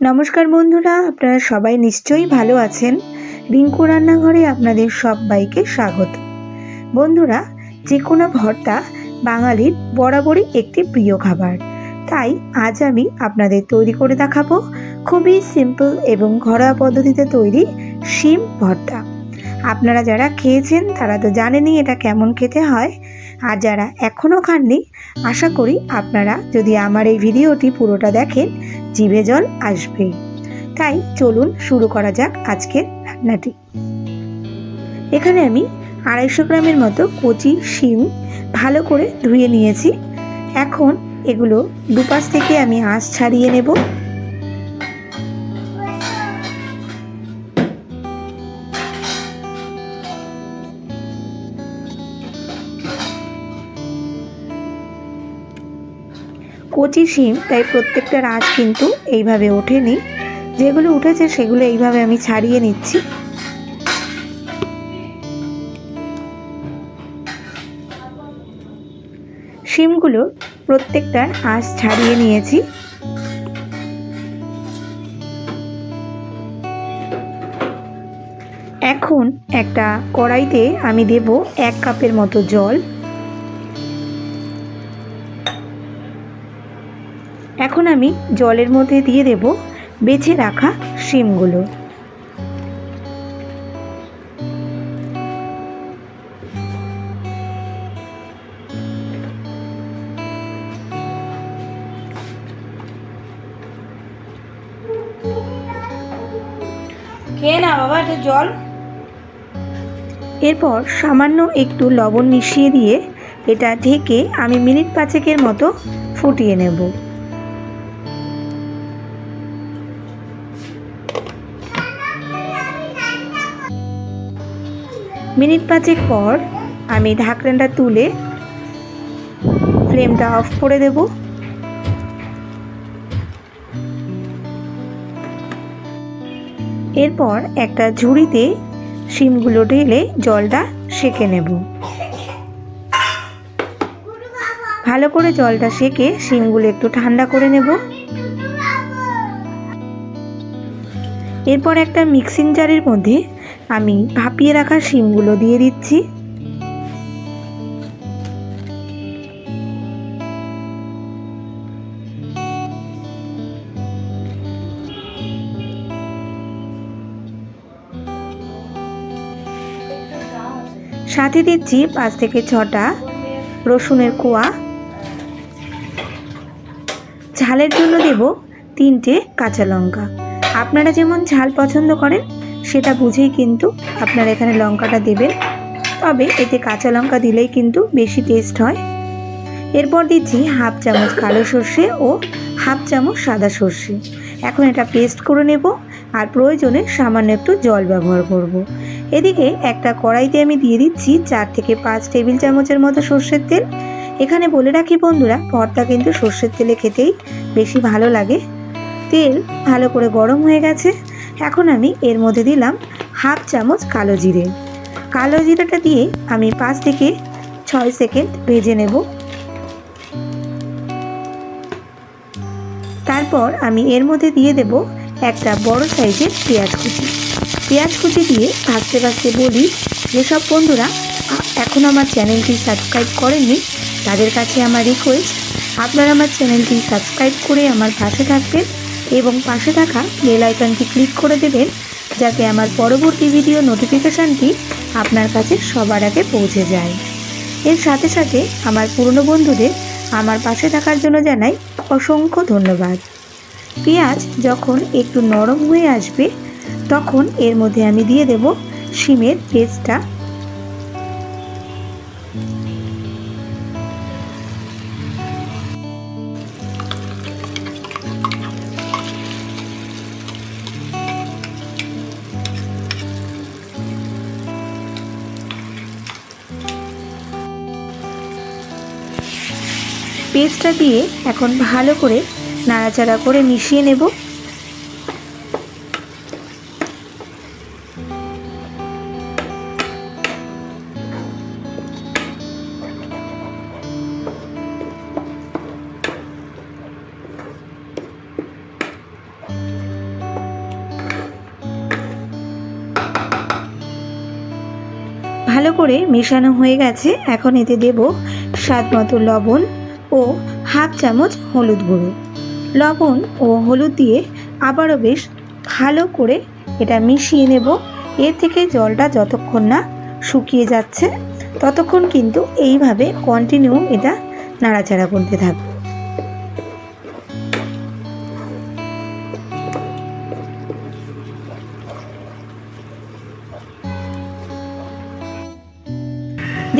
নমস্কার বন্ধুরা, আপনারা সবাই নিশ্চয়ই ভালো আছেন। রিঙ্কু রান্নাঘরে আপনাদের সবাইকে স্বাগত। বন্ধুরা যে কোনো ভর্তা বাঙালির বরাবরই একটি প্রিয় খাবার। তাই আজ আমি আপনাদের তৈরি করে দেখাবো খুবই সিম্পল এবং ঘরোয়া পদ্ধতিতে তৈরি শিম ভর্তা। আপনারা যারা খেয়েছেন, তারা তো জানেনই এটা কেমন খেতে হয়। আর যারা এখনও খাননি, আশা করি আপনারা যদি আমার এই ভিডিওটি পুরোটা দেখেন, জিভে জল আসবেই। তাই চলুন শুরু করা যাক আজকের রান্নাটি। এখানে আমি আড়াইশো গ্রামের মতো কচি শিম ভালো করে ধুয়ে নিয়েছি। এখন এগুলো দুপাশ থেকে আমি আঁশ ছাড়িয়ে নেব। কচি শিম, তাই প্রত্যেকটা আঁশ কিন্তু এইভাবে ওঠেনি। যেগুলো উঠেছে সেগুলো এইভাবে আমি ছাড়িয়ে নিচ্ছি। শিমগুলো প্রত্যেকটার আঁশ ছাড়িয়ে নিয়েছি। এখন একটা কড়াইতে আমি দেব এক কাপের মতো জল। আমি জলের মধ্যে দিয়ে দেব বেছে রাখা শিমগুলো। খেয়ে না বাবা একটু জল। এরপর সামান্য একটু লবণ মিশিয়ে দিয়ে এটা ঢেকে আমি মিনিট পাঁচেকের মতো ফুটিয়ে নেব। মিনিট পাঁচেক পর আমি ঢাকনাটা তুলে ফ্লেমটা অফ করে দেব। এরপর একটা ঝুড়িতে শিমগুলো ঢেলে জলটা সেকে নেব। ভালো করে জলটা সেকে শিমগুলো একটু ঠান্ডা করে নেব। এরপর একটা মিক্সিং জারের মধ্যে আমি ভাপিয়ে রাখা শিমগুলো দিয়ে দিচ্ছি। সাথে দিচ্ছি পাঁচ থেকে ছটা রসুনের কোয়া। ঝালের জন্য দেব তিনটে কাঁচা লঙ্কা। আপনারা যেমন ঝাল পছন্দ করেন, সেটা বুঝেই কিন্তু আপনারা এখানে লঙ্কাটা দেবেন। তবে এতে কাঁচা লঙ্কা দিলেই কিন্তু বেশি টেস্ট হয়। এরপর দিচ্ছি হাফ চামচ কালো সর্ষে ও হাফ চামচ সাদা সর্ষে। এখন এটা পেস্ট করে নেব আর প্রয়োজনে সামান্য একটু জল ব্যবহার করব। এদিকে একটা কড়াইতে আমি দিয়ে দিচ্ছি চার থেকে পাঁচ টেবিল চামচের মতো সর্ষের তেল। এখানে বলে রাখি বন্ধুরা, ভর্তা কিন্তু সর্ষের তেলে খেতেই বেশি ভালো লাগে। তেল ভালো করে গরম হয়ে গেছে। এখন আমি এর মধ্যে দিলাম হাফ চামচ কালো জিরে। কালো জিরেটা দিয়ে আমি পাঁচ থেকে ছয় সেকেন্ড ভেজে নেব। তারপর আমি এর মধ্যে দিয়ে দেব একটা বড় সাইজের পেঁয়াজ কুচি। পেঁয়াজ কুচি দিয়ে ভাজতে ভাজতে বলি যেসব বন্ধুরা এখন আমার চ্যানেলটি সাবস্ক্রাইব করেননি, তাদের কাছে আমার রিকোয়েস্ট আপনারা আমার চ্যানেলটি সাবস্ক্রাইব করে আমার পাশে থাকবেন। এবং পাশে থাকা বেল আইকনটি ক্লিক করে দেবেন, যাতে আমার পরবর্তী ভিডিও নোটিফিকেশানটি আপনার কাছে সবার আগে পৌঁছে যায়। এর সাথে সাথে আমার পুরনো বন্ধুদের আমার পাশে থাকার জন্য জানাই অসংখ্য ধন্যবাদ। পেঁয়াজ যখন একটু নরম হয়ে আসবে, তখন এর মধ্যে আমি দিয়ে দেব শিমের পেস্টটা। পেস্টটা দিয়ে এখন ভালো করে নাড়াচাড়া করে মিশিয়ে নেব। ভালো করে মেশানো হয়ে গেছে। এখন এতে দেব স্বাদ মতো লবণ। ও হাফ চামচ হলুদ গুঁড়ো। লবণ ও হলুদ দিয়ে আবারও বেশ ভালো করে এটা মিশিয়ে নেব। এর থেকে জলটা যতক্ষণ না শুকিয়ে যাচ্ছে, ততক্ষণ কিন্তু এইভাবে কন্টিনিউ এটা নাড়াচাড়া করতে থাকব।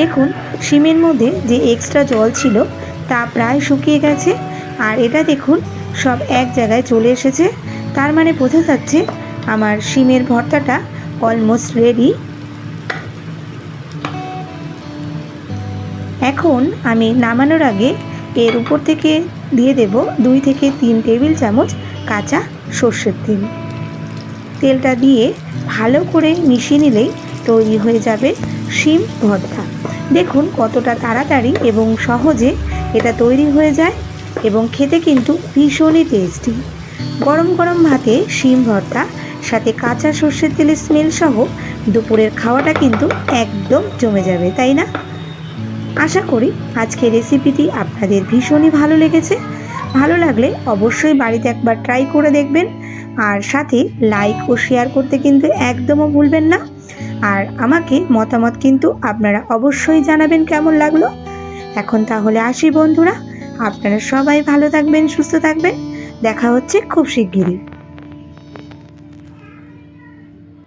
দেখুন শিমের মধ্যে যে এক্সট্রা জল ছিল তা প্রায় শুকিয়ে গেছে। আর এটা দেখুন, সব এক জায়গায় চলে এসেছে। তার মানে বোঝা যাচ্ছে আমার শিমের ভর্তাটা অলমোস্ট রেডি এখন আমি নামানোর আগে এর উপর থেকে দিয়ে দেব দুই থেকে তিন টেবিল চামচ কাঁচা সর্ষের তেল। তেলটা দিয়ে ভালো করে মিশিয়ে নিলেই তৈরি হয়ে যাবে শিম ভর্তা। দেখুন কতটা তাড়াতাড়ি এবং সহজে এটা তৈরি হয়ে যায় এবং খেতে কিন্তু ভীষণই টেস্টি গরম গরম ভাতে শিম ভর্তা, সাথে কাঁচা সর্ষের তেলের স্মেল সহ দুপুরের খাওয়াটা কিন্তু একদম জমে যাবে, তাই না? আশা করি আজকের রেসিপিটি আপনাদের ভীষণই ভালো লেগেছে। ভালো লাগলে অবশ্যই বাড়িতে একবার ট্রাই করে দেখবেন। আর সাথে লাইক ও শেয়ার করতে কিন্তু একদমও ভুলবেন না। আর আমাকে মতামত কিন্তু আপনারা অবশ্যই জানাবেন কেমন লাগল। এখন তাহলে আসি বন্ধুরা। আপনারা সবাই ভালো থাকবেন সুস্থ থাকবেন। দেখা হচ্ছে খুব শিগগিরই।